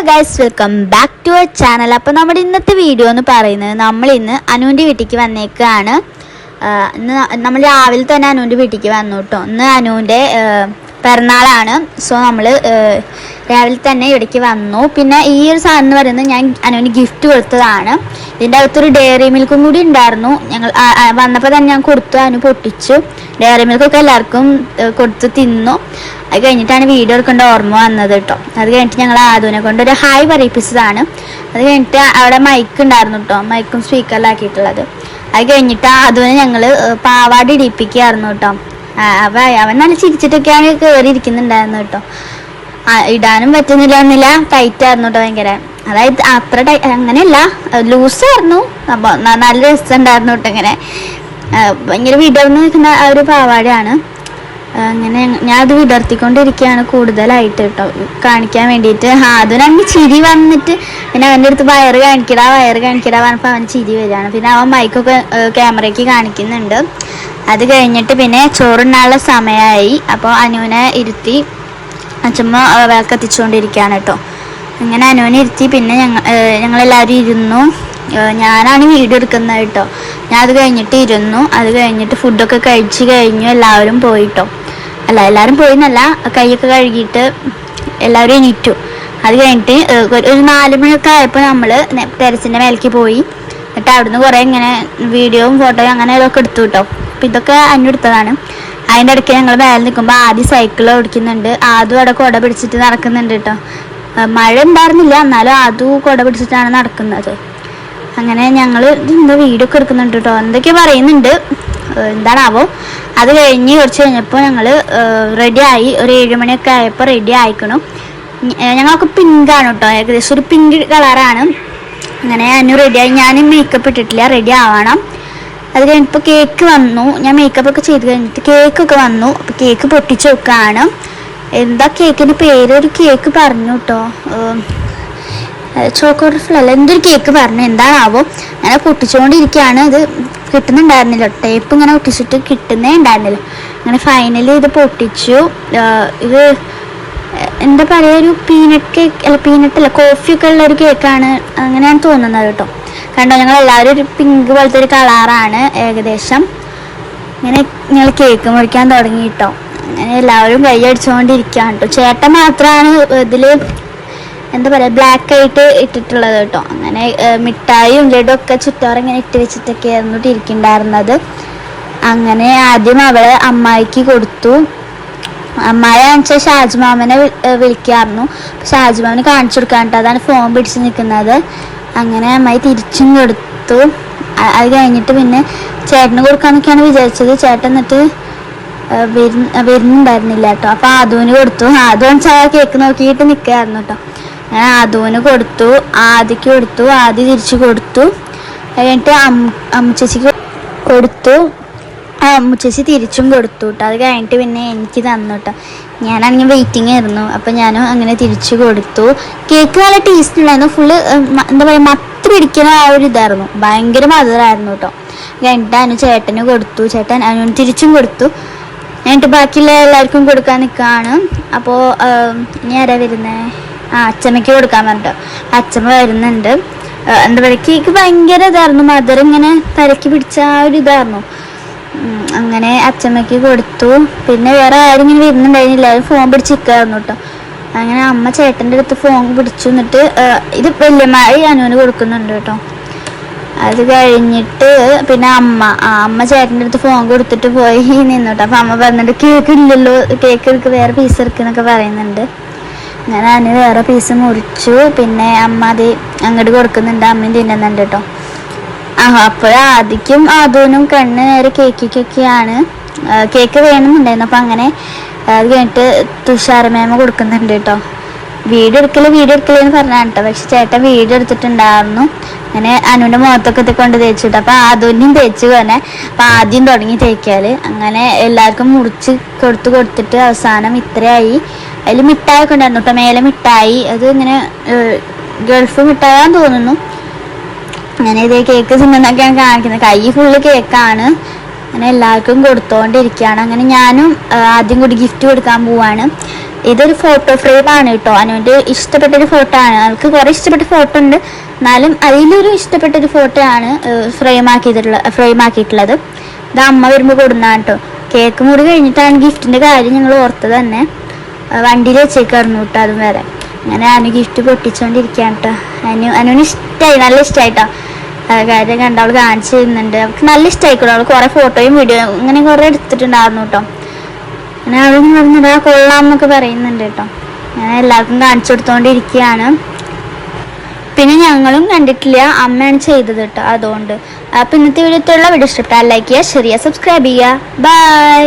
Hello guys welcome back to our channel അപ്പോൾ നമ്മുടെ ഇന്നത്തെ വീഡിയോ എന്ന് പറയുന്നത് നമ്മൾ ഇന്ന് അനുവിന്റെ വീട്ടിലേക്ക് വന്നേക്കാണ്. ഇന്ന് നമ്മൾ രാവിലെ തന്നെ അനുവിന്റെ വീട്ടിലേക്ക് വന്നു കേട്ടോ. ഇന്ന് അനുവിന്റെ പിറന്നാളാണ്. സോ നമ്മൾ രാവിലെ തന്നെ ഇടയ്ക്ക് വന്നു. പിന്നെ ഈ ഒരു സാധനം എന്ന് പറയുന്നത് ഞാൻ അനുവിന് ഗിഫ്റ്റ് കൊടുത്തതാണ്. ഇതിന്റെ അകത്തൊരു ഡയറി മിൽക്കും കൂടി ഉണ്ടായിരുന്നു. ഞങ്ങൾ വന്നപ്പോൾ തന്നെ ഞാൻ കൊടുത്തു. അനു പൊട്ടിച്ചു. ഡയറി മിൽക്കൊക്കെ എല്ലാവർക്കും കൊടുത്ത് തിന്നു. അത് കഴിഞ്ഞിട്ടാണ് വീഡിയോ എടുക്കേണ്ട ഓർമ്മ വന്നത് കേട്ടോ. അത് കഴിഞ്ഞിട്ട് ഞങ്ങൾ ആദുവിനെ കൊണ്ട് ഒരു ഹായ് പറയിപ്പിച്ചതാണ്. അത് കഴിഞ്ഞിട്ട് അവിടെ മൈക്ക് ഉണ്ടായിരുന്നു കേട്ടോ. മൈക്കും സ്പീക്കറിലാക്കിയിട്ടുള്ളത് അത് കഴിഞ്ഞിട്ട് ആദുവിനെ ഞങ്ങൾ പാവാടി ഇടിപ്പിക്കുകയായിരുന്നു കേട്ടോ. അവ അവൻ നല്ല ചിരിച്ചിട്ടൊക്കെയാണ് കേറിയിരിക്കുന്നുണ്ടായിരുന്നു കേട്ടോ. ഇടാനും പറ്റുന്നില്ല എന്നില്ല ടൈറ്റ് ആയിരുന്നു കേട്ടോ ഭയങ്കര. അതായത് അത്ര ടൈ അങ്ങനെയല്ല ലൂസ് ആയിരുന്നു. നല്ല രസമുണ്ടായിരുന്നു കേട്ടോ ഇങ്ങനെ. ഭയങ്കര വിടർന്ന് നിൽക്കുന്ന ആ ഒരു പാവാടയാണ്. അങ്ങനെ ഞാൻ അത് വിടർത്തിക്കൊണ്ടിരിക്കുകയാണ് കൂടുതലായിട്ട് കേട്ടോ. കാണിക്കാൻ വേണ്ടിയിട്ട്. അതിനങ്ങ് ചിരി വന്നിട്ട് പിന്നെ അവന്റെ അടുത്ത് വയറ് കാണിക്കടാ വയറ് കാണിക്കടാ പറഞ്ഞപ്പോൾ അവൻ ചിരി വരികയാണ്. പിന്നെ അവൻ മൈക്കൊക്കെ ക്യാമറയ്ക്ക് കാണിക്കുന്നുണ്ട്. അത് കഴിഞ്ഞിട്ട് പിന്നെ ചോറുണ്ണാനുള്ള സമയമായി. അപ്പോൾ അനുവിനെ ഇരുത്തി അച്ഛമ്മ ആ, വിളക്ക് കത്തിച്ചുകൊണ്ടിരിക്കുകയാണ് കേട്ടോ. അങ്ങനെ അനുവിനെ ഇരുത്തി പിന്നെ ഞങ്ങൾ ഞങ്ങളെല്ലാവരും ഇരുന്നു. ഞാനാണ് വീഡിയോ എടുക്കുന്നത് കേട്ടോ. ഞാൻ അത് കഴിഞ്ഞിട്ട് ഇരുന്നു. അത് കഴിഞ്ഞിട്ട് ഫുഡൊക്കെ കഴിച്ച് കഴിഞ്ഞു. എല്ലാവരും പോയിട്ടോ അല്ല എല്ലാവരും പോയി എന്നല്ല കൈയൊക്കെ കഴുകിയിട്ട് എല്ലാവരും എണീറ്റു. അത് കഴിഞ്ഞിട്ട് ഒരു- നാലു മണിയൊക്കെ ആയപ്പോൾ നമ്മൾ ടെറസിന്റെ മേലേക്ക് പോയി. എന്നിട്ട് അവിടുന്ന് കുറേ ഇങ്ങനെ വീഡിയോയും ഫോട്ടോയും അങ്ങനെ ഇതൊക്കെ എടുത്തു കേട്ടോ അപ്പം ഇതൊക്കെ അന്നെടുത്തതാണ് അതിന്റെ ഇടയ്ക്ക് ഞങ്ങൾ മേലെ നിൽക്കുമ്പോൾ ആദ്യം സൈക്കിൾ ഓടിക്കുന്നുണ്ട്. ആദ്യം അവിടെ കുട പിടിച്ചിട്ട് നടക്കുന്നുണ്ട് കേട്ടോ മഴ ഉണ്ടായിരുന്നില്ല എന്നാലും അതും കുട പിടിച്ചിട്ടാണ് നടക്കുന്നത്. അങ്ങനെ ഞങ്ങൾ എന്താ വീഡിയോ എടുക്കുന്നുണ്ട് കേട്ടോ എന്തൊക്കെ പറയുന്നുണ്ട്. എന്താണാവോ? അത് കഴിഞ്ഞ് കുറച്ച് കഴിഞ്ഞപ്പോൾ ഞങ്ങൾ റെഡി ആയി. ഒരു ഏഴ് മണിയൊക്കെ ആയപ്പോൾ റെഡി ആയിക്കണം. ഞങ്ങൾക്ക് പിങ്കാണ് കേട്ടോ ഏകദേശം ഒരു പിങ്ക് കളറാണ് അങ്ങനെ അനു റെഡിയായി ഞാൻ മേക്കപ്പ് ഇട്ടിട്ടില്ല. റെഡി ആവണം. അത് കഴിഞ്ഞപ്പോൾ കേക്ക് വന്നു. ഞാൻ മേക്കപ്പ് ഒക്കെ ചെയ്ത് കഴിഞ്ഞിട്ട് കേക്കൊക്കെ വന്നു. അപ്പോൾ കേക്ക് പൊട്ടിച്ച് നോക്കുകയാണ് എന്താ കേക്കിന്റെ പേര്? ഒരു കേക്ക് പറഞ്ഞു കേട്ടോ ചോക്കോട്ട് ഫ്ലല്ല എന്തൊരു കേക്ക് പറഞ്ഞു? എന്താണാവോ? അങ്ങനെ പൊട്ടിച്ചുകൊണ്ടിരിക്കുകയാണ് ഇത് കിട്ടുന്നുണ്ടായിരുന്നില്ല. ടേപ്പ് ഇങ്ങനെ ഒട്ടിച്ചിട്ട് കിട്ടുന്നേ ഉണ്ടായിരുന്നില്ല. അങ്ങനെ ഫൈനലി ഇത് പൊട്ടിച്ചു. ഇത് എന്താ പറയുക ഒരു പീനട്ട് കേക്ക് അല്ല പീനട്ട് അല്ല കോഫി ഉള്ള ഒരു കേക്കാണ് അങ്ങനെയാണ് തോന്നുന്നത് കേട്ടോ. കണ്ടോ ഞങ്ങൾ എല്ലാവരും ഒരു പിങ്ക് പോലത്തെ ഒരു കളറാണ് ഏകദേശം. ഇങ്ങനെ ഞങ്ങൾ കേക്ക് മുറിക്കാൻ തുടങ്ങി കേട്ടോ. അങ്ങനെ എല്ലാവരും കൈ അടിച്ചുകൊണ്ടിരിക്കുകയാണ് കേട്ടോ. ചേട്ടൻ മാത്രമാണ് ഇതിൽ എന്താ പറയുക ബ്ലാക്ക് ആയിട്ട് ഇട്ടിട്ടുള്ളത് കേട്ടോ. അങ്ങനെ മിഠായിയും ലഡും ഒക്കെ ഇങ്ങനെ ഇട്ട് വെച്ചിട്ടൊക്കെ ആയിരുന്നു ഇരിക്കുന്നുണ്ടായിരുന്നത് അങ്ങനെ ആദ്യം അവൾ അമ്മായിക്ക് കൊടുത്തു. അമ്മായി കാണിച്ച ഷാജ്മാമനെ വി- ഏഹ് വിളിക്കായിരുന്നു കാണിച്ചു കൊടുക്കാനിട്ട് അതാണ് ഫോൺ പിടിച്ച് നിൽക്കുന്നത്. അങ്ങനെ അമ്മായി തിരിച്ചും കൊടുത്തു. അത് കഴിഞ്ഞിട്ട് പിന്നെ ചേട്ടന് കൊടുക്കാന്നൊക്കെയാണ് വിചാരിച്ചത്. ചേട്ടൻ എന്നിട്ട് വരുന്ന വരുന്നുണ്ടായിരുന്നില്ല കേട്ടോ. അപ്പൊ ആദൂന് കൊടുത്തു. ആദൂൻ ചായ കേക്ക് നോക്കിയിട്ട് നിൽക്കായിരുന്നു കേട്ടോ. ആദൂന് കൊടുത്തു ആദിക്ക് കൊടുത്തു ആദി തിരിച്ചു കൊടുത്തു. കഴിഞ്ഞിട്ട് അമ്മ അമ്മച്ചേച്ചിക്ക് കൊടുത്തു. ആ മുച്ചേച്ചി തിരിച്ചും കൊടുത്തു കേട്ടോ അത് കഴിഞ്ഞിട്ട് പിന്നെ എനിക്ക് തന്നു കേട്ടോ ഞാനാണെങ്കിൽ വെയിറ്റിംഗ് ആയിരുന്നു. അപ്പം ഞാനും അങ്ങനെ തിരിച്ചു കൊടുത്തു. കേക്ക് നല്ല ടേസ്റ്റ് ഉണ്ടായിരുന്നു ഫുള്ള് എന്താ പറയുക മത്ത് പിടിക്കുന്ന ആ ഒരു ഇതായിരുന്നു. ഭയങ്കര മധുരമായിരുന്നു കേട്ടോ കഴിഞ്ഞിട്ട് അനു ചേട്ടന് കൊടുത്തു. ചേട്ടൻ അനുവിന് തിരിച്ചും കൊടുത്തു. എന്നിട്ട് ബാക്കിയുള്ള എല്ലാവർക്കും കൊടുക്കാൻ നിൽക്കുകയാണ് അപ്പോൾ ഇനി ആരാ വരുന്നത് ആ അച്ഛമ്മയ്ക്ക് കൊടുക്കാൻ പറഞ്ഞിട്ടോ. അച്ഛമ്മ വരുന്നുണ്ട്. എന്താ പറയുക കേക്ക് ഭയങ്കര ഇതായിരുന്നു. മദർ ഇങ്ങനെ തലക്ക് പിടിച്ച ആ ഒരു ഇതായിരുന്നു. അങ്ങനെ അച്ഛമ്മയ്ക്ക് കൊടുത്തു. പിന്നെ വേറെ ആരും ഇങ്ങനെ വരുന്നുണ്ടായിരുന്നില്ല. അത് ഫോൺ പിടിച്ചിരിക്കായിരുന്നു കേട്ടോ. അങ്ങനെ അമ്മ ചേട്ടന്റെ അടുത്ത് ഫോൺ പിടിച്ചു എന്നിട്ട് ഇത് വല്യമായി അനുവിന് കൊടുക്കുന്നുണ്ട് കേട്ടോ. അത് കഴിഞ്ഞിട്ട് പിന്നെ അമ്മ അമ്മ ചേട്ടന്റെ അടുത്ത് ഫോൺ കൊടുത്തിട്ട് പോയി നിന്നു കേട്ടോ. അപ്പം അമ്മ പറഞ്ഞിട്ട് കേക്ക് ഇല്ലല്ലോ കേക്ക് എടുക്ക് വേറെ പീസ് എടുക്കുന്നൊക്കെ പറയുന്നുണ്ട്. ഞാൻ അതിന് വേറെ പീസ് മുറിച്ചു. പിന്നെ അമ്മ അത് അങ്ങോട്ട് കൊടുക്കുന്നുണ്ട്. അമ്മയും തിന്നുന്നുണ്ട് കേട്ടോ ആ അപ്പോഴാദ്യം ആദൂനും കണ്ണ് നേരെ കേക്കിക്കൊക്കെയാണ്. കേക്ക് വേണമെന്നുണ്ടായിരുന്നു അപ്പം അങ്ങനെ അത് കഴിഞ്ഞിട്ട് തുഷാര മേമ കൊടുക്കുന്നുണ്ട് കേട്ടോ വീഡിയോ എടുക്കൽ വീഡിയോ എടുക്കലെന്ന് പറഞ്ഞാണ് കേട്ടോ പക്ഷെ ചേട്ടൻ വീട് എടുത്തിട്ടുണ്ടായിരുന്നു. അങ്ങനെ അനുവിന്റെ മുഖത്തൊക്കെ കൊണ്ട് കേട്ടോ അപ്പം ആദൂനും തേച്ച് തന്നെ അപ്പം ആദ്യം തുടങ്ങി തേക്കാൽ അങ്ങനെ എല്ലാവർക്കും മുറിച്ച് കൊടുത്ത് കൊടുത്തിട്ട് അവസാനം ഇത്രയായി. അതിൽ മിഠായി ഒക്കെ ഉണ്ടായിരുന്നു കേട്ടോ മേലെ മിഠായി അത് ഇങ്ങനെ ഗൾഫ് മിഠായാന്ന് തോന്നുന്നു. അങ്ങനെ ഇതേ കേക്ക് തിന്നുന്നൊക്കെയാണ് കാണിക്കുന്നത്. കൈ ഫുള്ള് കേക്കാണ്. അങ്ങനെ എല്ലാവർക്കും കൊടുത്തോണ്ടിരിക്കുകയാണ്. അങ്ങനെ ഞാനും ആദ്യം കൂടി ഗിഫ്റ്റ് കൊടുക്കാൻ പോവാണ്. ഇതൊരു ഫോട്ടോ ഫ്രെയിം ആണ് കേട്ടോ. അനുവിന്റെ ഇഷ്ടപ്പെട്ടൊരു ഫോട്ടോ ആണ്. അവൾക്ക് കുറേ ഇഷ്ടപ്പെട്ട ഫോട്ടോ ഉണ്ട്. എന്നാലും അതിലൊരു ഇഷ്ടപ്പെട്ടൊരു ഫോട്ടോ ആണ് ഫ്രെയിം ആക്കിയിട്ടുള്ള ഫ്രെയിം ആക്കിയിട്ടുള്ളത്. ഇത് അമ്മ വരുമ്പോൾ കൊടുന്നാണ് കേക്ക് മുറി കഴിഞ്ഞിട്ടാണ് ഗിഫ്റ്റിന്റെ കാര്യം ഞങ്ങൾ ഓർത്തത് തന്നെ. വണ്ടിയിൽ വെച്ചേക്കായിരുന്നു കേട്ടോ അതും വരെ അങ്ങനെ അനു ഗിഫ്റ്റ് പൊട്ടിച്ചുകൊണ്ടിരിക്കുകയാണ് കേട്ടോ. അനു അനുവിന് ഇഷ്ടമായി നല്ല ഇഷ്ടമായിട്ടോ കാര്യം കണ്ട അവൾ കാണിച്ചു തരുന്നുണ്ട്. അവൾക്ക് നല്ല ഇഷ്ടമായിക്കോളൂ അവൾ കുറേ ഫോട്ടോയും വീഡിയോ ഇങ്ങനെ കുറേ എടുത്തിട്ടുണ്ടായിരുന്നു കേട്ടോ. അങ്ങനെ അവളും പറഞ്ഞിട്ട് കൊള്ളാം എന്നൊക്കെ പറയുന്നുണ്ട് കേട്ടോ. ഞാൻ എല്ലാവർക്കും കാണിച്ചു കൊടുത്തോണ്ടിരിക്കുകയാണ്. പിന്നെ ഞങ്ങളും കണ്ടിട്ടില്ല അമ്മയാണ് ചെയ്തത് കേട്ടോ അതുകൊണ്ട്. അപ്പൊ ഇന്നത്തെ വീഡിയോത്തുള്ള വീഡിയോ ഇഷ്ടപ്പെട്ടാൽ ലൈക്ക് ചെയ്യുക ചെയ്യുക സബ്സ്ക്രൈബ് ചെയ്യുക. ബൈ